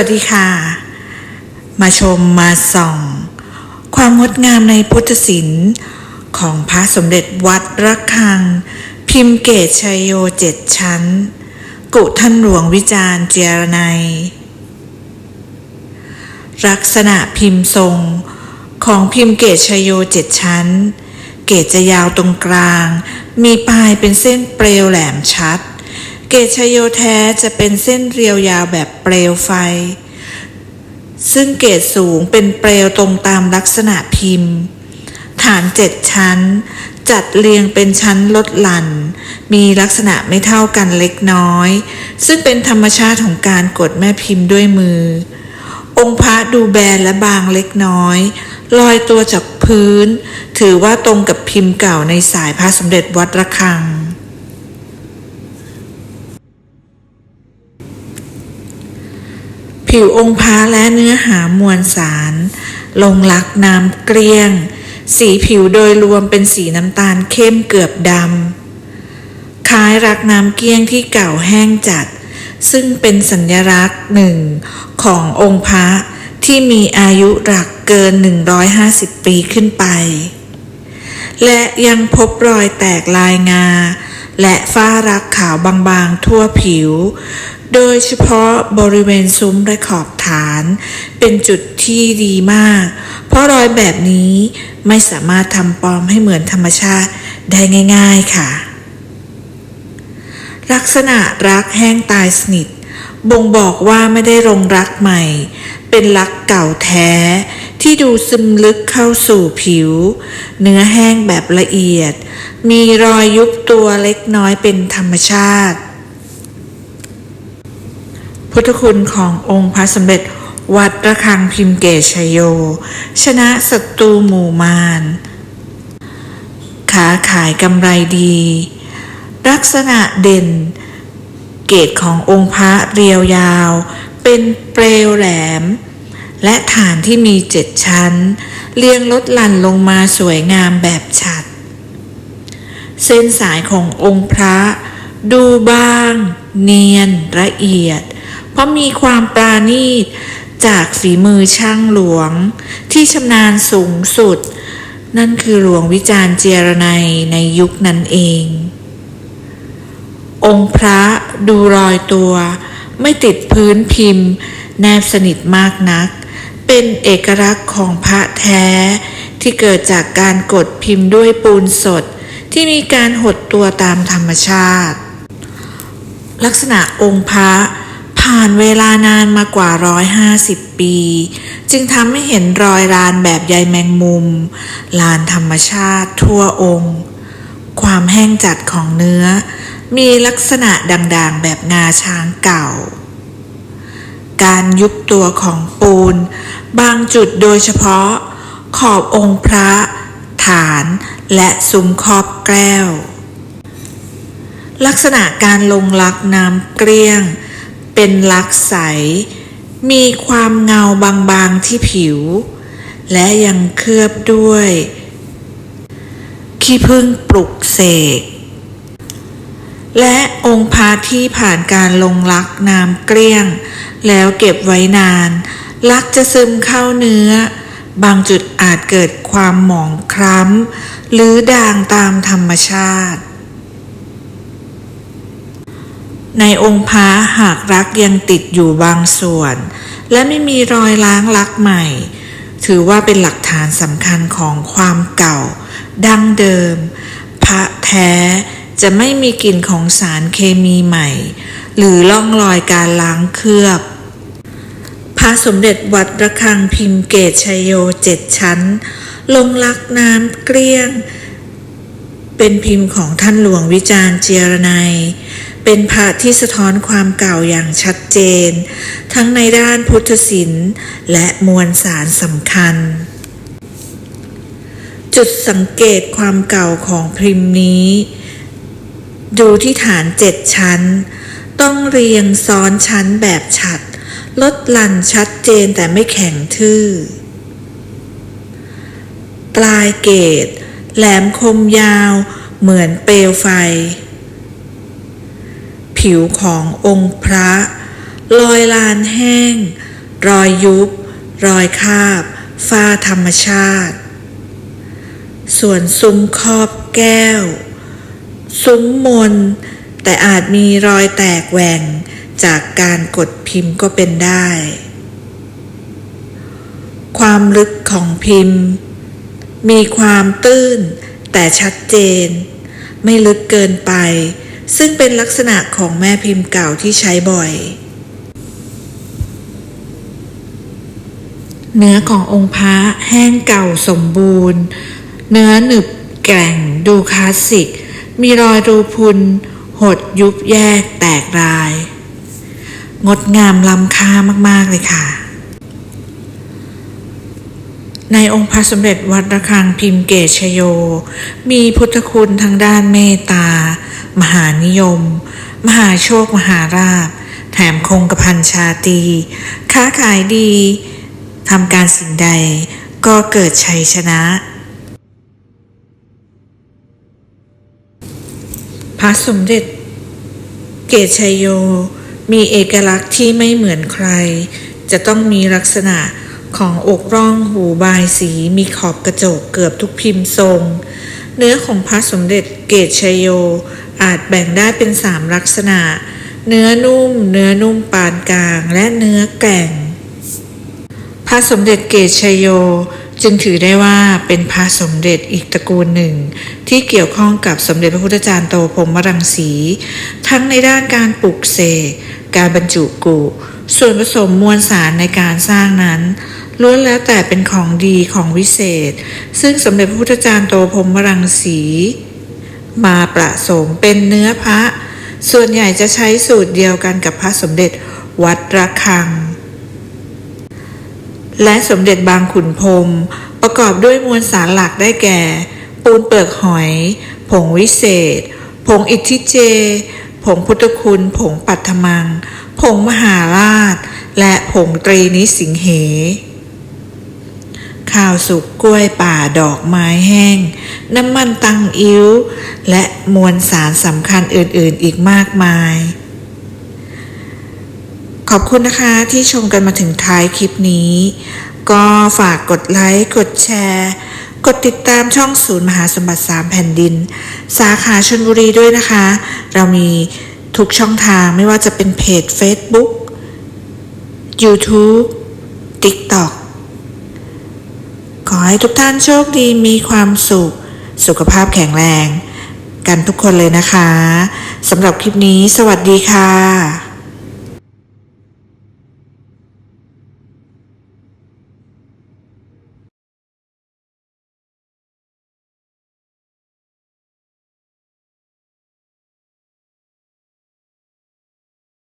วัสดีค่ะ มาชมมาส่อง ความงดงามในพุทธศิลป์ของพระสมเด็จวัดระฆัง พิมพ์เกตชัยโยเจ็ดชั้น กุท่านหลวงวิจารเจรไนยลักษณะพิมพ์ทรงของพิมพ์เกตชัยโยเจ็ดชั้น เกตจะยาวตรงกลาง มีปลายเป็นเส้นเปลวแหลมชัด เกชโยแท้จะเป็นเส้นเรียวยาวแบบเปลวไฟ ซึ่งเกตสูงเป็นเปลวตรงตามลักษณะพิมพ์ ฐานเจ็ดชั้น จัดเรียงเป็นชั้นลดหลั่น มีลักษณะไม่เท่ากันเล็กน้อย ซึ่งเป็นธรรมชาติของการกดแม่พิมพ์ด้วยมือ องค์พระดูแบนและบางเล็กน้อย ลอยตัวจากพื้น ถือว่าตรงกับพิมพ์เก่าในสายพระสมเด็จวัดระฆัง ผิวองค์พระและเนื้อหามวลสาร ลงลักน้ำเกลี้ยง สีผิวโดยรวมเป็นสีน้ำตาลเข้มเกือบดำคล้ายรักน้ำเกลี้ยงที่เก่าแห้งจัด ซึ่งเป็นสัญลักษณ์หนึ่งขององค์พระที่มีอายุหลักเกิน 150 ปีขึ้นไป และยังพบรอยแตกลายงา และฝ้ารักขาวบางๆทั่วผิว โดยเฉพาะบริเวณซุ้มและขอบฐาน เป็นจุดที่ดีมาก เพราะรอยแบบนี้ไม่สามารถทำปลอมให้เหมือนธรรมชาติได้ง่ายๆค่ะ ลักษณะรักแห้งตายสนิท บ่งบอกว่าไม่ได้ลงรักใหม่ เป็นรักเก่าแท้ ที่ดูซึมลึกเข้าสู่ผิว เนื้อแห้งแบบละเอียด มีรอยยุบตัวเล็กน้อยเป็นธรรมชาติ พุทธคุณขององค์พระสมเด็จวัดระฆังพิมพ์เกชโย ชนะศัตรูหมู่มารค้าขายกำไรดี ลักษณะเด่น เกตขององค์พระเรียวยาว เป็นเปลวแหลม และฐานที่มีเจ็ดชั้น เรียงลดหลั่นลงมาสวยงามแบบฉัด เส้นสายขององค์พระ ดูบ้าง เนียนละเอียด เพราะมีความปราณีตจากฝีมือช่างหลวง ที่ชำนาญสูงสุด นั่นคือหลวงวิจารณ์เจรไนยในยุคนั้นเอง องค์พระดูรอยตัว ไม่ติดพื้นพิมพ์ แนบสนิทมากนัก เป็นเอกลักษณ์ของพระแท้ ที่เกิดจากการกดพิมพ์ด้วยปูนสด ที่มีการหดตัวตามธรรมชาติ ลักษณะองค์พระผ่านเวลานานมากว่า 150 ปี จึงทำให้เห็นรอยรานแบบใยแมงมุม ลานธรรมชาติทั่วองค์ ความแห้งจัดของเนื้อ มีลักษณะด่างๆแบบงาช้างเก่า การยุบตัวของปูน บางจุดโดยเฉพาะ ขอบองค์พระ ฐานและซุ้มครอบแก้ว ลักษณะการลงลักน้ำเกลี้ยง เป็นลักใส มีความเงาบางๆที่ผิว และยังเคลือบด้วย ขี้ผึ้งปลุกเสก และองค์พระที่ผ่านการลงลักน้ำเกลี้ยง แล้วเก็บไว้นาน ลักจะซึมเข้าเนื้อ บางจุดอาจเกิดความหมองคล้ำ หรือด่างตามธรรมชาติ ในองค์พระหากรักยังติดอยู่บางส่วน และไม่มีรอยล้างลักใหม่ ถือว่าเป็นหลักฐานสำคัญของความเก่า ดั้งเดิม พระแท้ จะไม่มีกลิ่นของสารเคมีใหม่ หรือล่องรอยการล้างเคลือบ พระสมเด็จวัดระฆังพิมพ์เกตชยโยเจ็ดชั้น ลงลักน้ำเกลี้ยง เป็นพิมพ์ของท่านหลวงวิจารณ์เจรไนยเป็นพระที่สะท้อนความเก่าอย่างชัดเจน ทั้งในด้านพุทธศิลป์และมวลสารสำคัญจุดสังเกตความเก่าของพิมพ์นี้ ดูที่ฐานเจ็ดชั้น ต้องเรียงซ้อนชั้นแบบฉัด ลดหลั่นชัดเจนแต่ไม่แข็งทื่อ ปลายเกตแหลมคมยาวเหมือนเปลวไฟ ผิวขององค์พระลอยลานแห้ง รอยยุบ รอยคาบ ฝ้าธรรมชาติ ส่วนซุ้มครอบแก้ว ซุ้มมน แต่อาจมีรอยแตกแหว่งจากการกดพิมพ์ก็เป็นได้ ความลึกของพิมพ์ มีความตื้น แต่ชัดเจน ไม่ลึกเกินไป ซึ่งเป็นลักษณะของแม่พิมพ์เก่าที่ใช้บ่อย เนื้อขององค์พระแห้งเก่าสมบูรณ์ เนื้อหนึบแกร่งดูคลาสสิก มีรอยรูพุน หดยุบแยกแตกราย งดงามล้ำค่ามาก ๆ เลยค่ะ ในองค์พระสมเด็จวัดระฆังพิมพ์เกชโย มีพุทธคุณทางด้านเมตตา มหานิยม มหาโชค มหาราภแถมคงกระพันชาตี ค้าขายดีทำการสิ่งใดก็เกิดชัยชนะ ระสมเด็จ เกชัยโย มีเอกลักษณ์ที่ไม่เหมือนใคร จะต้องมีลักษณะของอกร่องหูบายสีมีขอบกระจกเกือบทุกพิมพ์ทรง เนื้อของพระสมเด็จเกตชัยโย อาจแบ่งได้เป็นสามลักษณะ เนื้อนุ่ม เนื้อนุ่มปานกลางและเนื้อแก่ง พระสมเด็จเกตชัยโย จึงถือได้ว่าเป็นพระสมเด็จอีกตระกูลหนึ่ง ที่เกี่ยวข้องกับสมเด็จพระพุทธจารย์โตพรหมรังสี ทั้งในด้านการปลูกเสกการบรรจุกุ ส่วนผสมมวลสารในการสร้างนั้นล้วนแล้วแต่เป็นของดีของวิเศษ ซึ่งสมเด็จพระพุทธจารย์โตพรหมรังสี มาประสมเป็นเนื้อพระ ส่วนใหญ่จะใช้สูตรเดียวกันกับพระสมเด็จวัดระฆัง และสมเด็จบางขุนพรมประกอบด้วยมวลสารหลักได้แก่ ปูนเปลือกหอย ผงวิเศษ ผงอิทธิเจ ผงพุทธคุณ ผงปัทมัง ผงมหาราช และผงตรีนิสิงเหข้าวสุกกล้วยป่าดอกไม้แห้ง น้ำมันตังอิ้ว และมวลสารสำคัญอื่นๆอีกมากมาย อบคุณนะคะที่ชมกันมาถึงท้ายคลิปนี้ ก็ฝากกดไลค์ กดแชร์ กดติดตามช่องศูนย์มหาสมบัติสามแผ่นดิน สาขาชนบุรีด้วยนะคะ เรามีทุกช่องทางไม่ว่าจะเป็นเพจ Facebook YouTube TikTok ขอให้ทุกท่านโชคดีมีความสุข สุขภาพแข็งแรง กันทุกคนเลยนะคะสำหรับคลิปนี้สวัสดีค่ะ